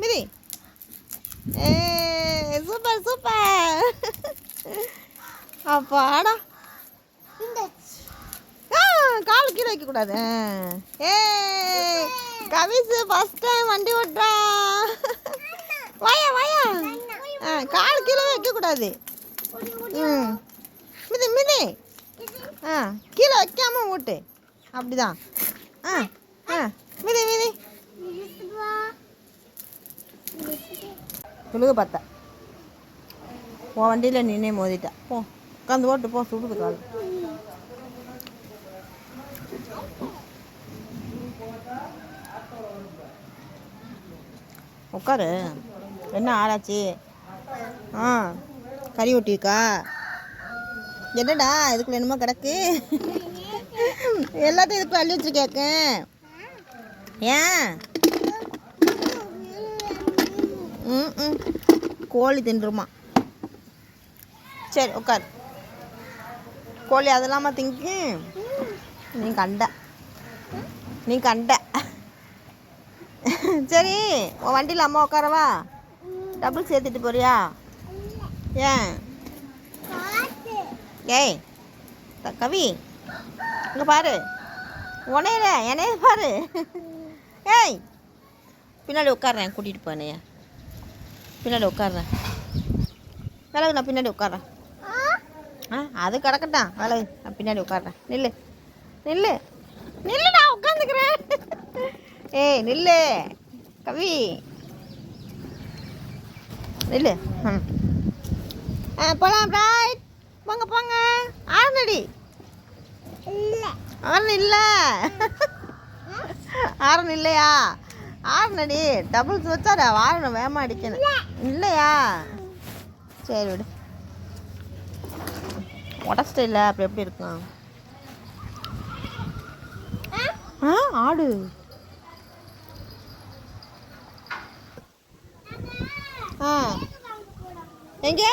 மிதி ஏ super super அப்பாடா. கால் கீழே வைக்கக்கூடாது. ஏ கவிஸ் ஃபஸ்ட் டைம் வண்டி ஓட்டுறா. வாயா வாயா. ஆ கால் கீழே வைக்கக்கூடாது. ம். மிதி மிதி. ஆ கீழே வைக்காம ஓட்டு. அப்படிதான். ஆ ஆ. மிதி மிதி. சுழுக பார்த்தா உன் வண்டியில் நின்னே மோதிட்டா போ உட்காந்து ஓட்டு போ சுடுது கால் உட்காரு. என்ன ஆராய்ச்சி? ஆ கறி ஒட்டியிருக்கா? என்னடா இதுக்குள்ள என்னமோ கிடக்கு எல்லாத்தையும் இதுக்குள்ள அள்ளி வச்சுருக்கேன் ஏன்? ம் ம் கோழி தின்றுமா. சரி உட்கார் கோழி அதெல்லாமா திங்கு? நீ கண்ட. நீ கண்ட. சரி உன் வண்டியில் அம்மா உட்காரவா டபுள் சேர்த்துட்டு போறியா? ஏன்? ஏய் கவி இங்கே பாரு. உனையில என்னைய பாரு. ஏய் பின்னாடி உட்கார்றேன் கூட்டிகிட்டு போனேன். பின்னாடி உட்கார்றேன். விலகு நான் பின்னாடி உட்கார்றேன். ஆ அது கிடக்கட்டும். விலகு நான் பின்னாடி உட்கார்றேன். நில்லு. நில்லு. நில்லு நான் உட்காந்துக்கிறேன். ஏய் நில்லு. கவி. நில்லு. ம். ஆ போகலாம் ரைட் போங்க போங்க. ஆறுனடி. ஆறுனு இல்லை. ஆறுனு இல்லையா? ஆறுனடி. டபுள்ஸ் வச்சா ஆறணும் வேகமாக அடிக்கணும். இல்லையா? சரி விடு. உடச்சிட்ட இல்லை அப்படி எப்படி இருக்கும்? ஆ ஆடு. ஆ. எங்க?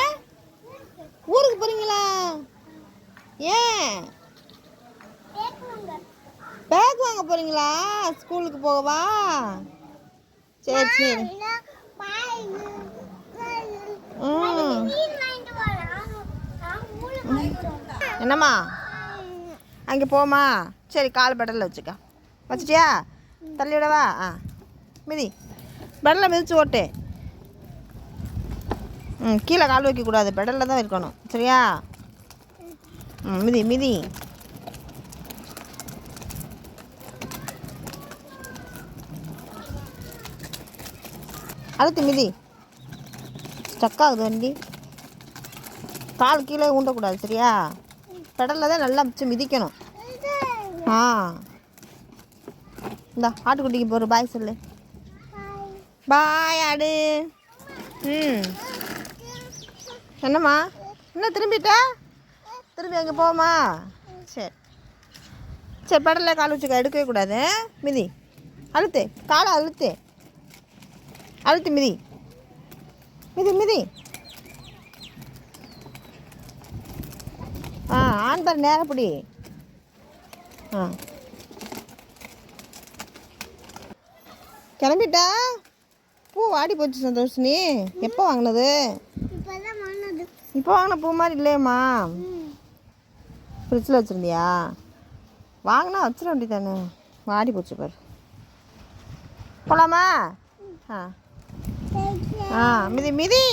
ஊருக்கு போறீங்களா? ஏன்? பேக் வாங்க போறீங்களா? ஸ்கூலுக்கு போகவா? சரி சரி. ம். என்னம்மா? அங்கே போமா சரி கால் பெடலில் வச்சுக்க. வச்சிட்டியா? தள்ளி விடவா? ஆ. மிதி. பெடலில் மிதிச்சு ஓட்டு. ம் கீழே கால் வைக்கக்கூடாது. பெடலில் தான் இருக்கணும் சரியா? ம் மிதி மிதி. அழுத்து மிதி. ஸ்டக் ஆகுது வண்டி. கால் கீழே ஊண்டக்கூடாது சரியா? பெடலில் தான் நல்லா மிச்சம் மிதிக்கணும். ஆ. இந்த ஆட்டுக்குட்டிக்கு போகிற பாய் சொல்லு. பாய் ஆடு. ம். என்னம்மா? என்ன திரும்பிட்ட? திரும்பி அங்கே போமா சரி. சரி பெடலில் கால் வச்சுக்க எடுக்கவே கூடாது மிதி. அழுத்து காலை அழுத்து. அழுத்து மிதி. மிதி மிதி. ஆ ஆண் பாரு நேரப்படி ஆ. கிளம்பிட்டா? பூ வாடி போச்சு சந்தோஷினி. எப்போ வாங்கினது? இப்போ வாங்கின பூ மாதிரி இல்லையம்மா. ஃப்ரிட்ஜில் வச்சுருந்தியா? வாங்கினா வச்சிட வேண்டியதானே வாடி போச்சு பாரு. போலாமா? ஆ. ஆ மிதி மிதி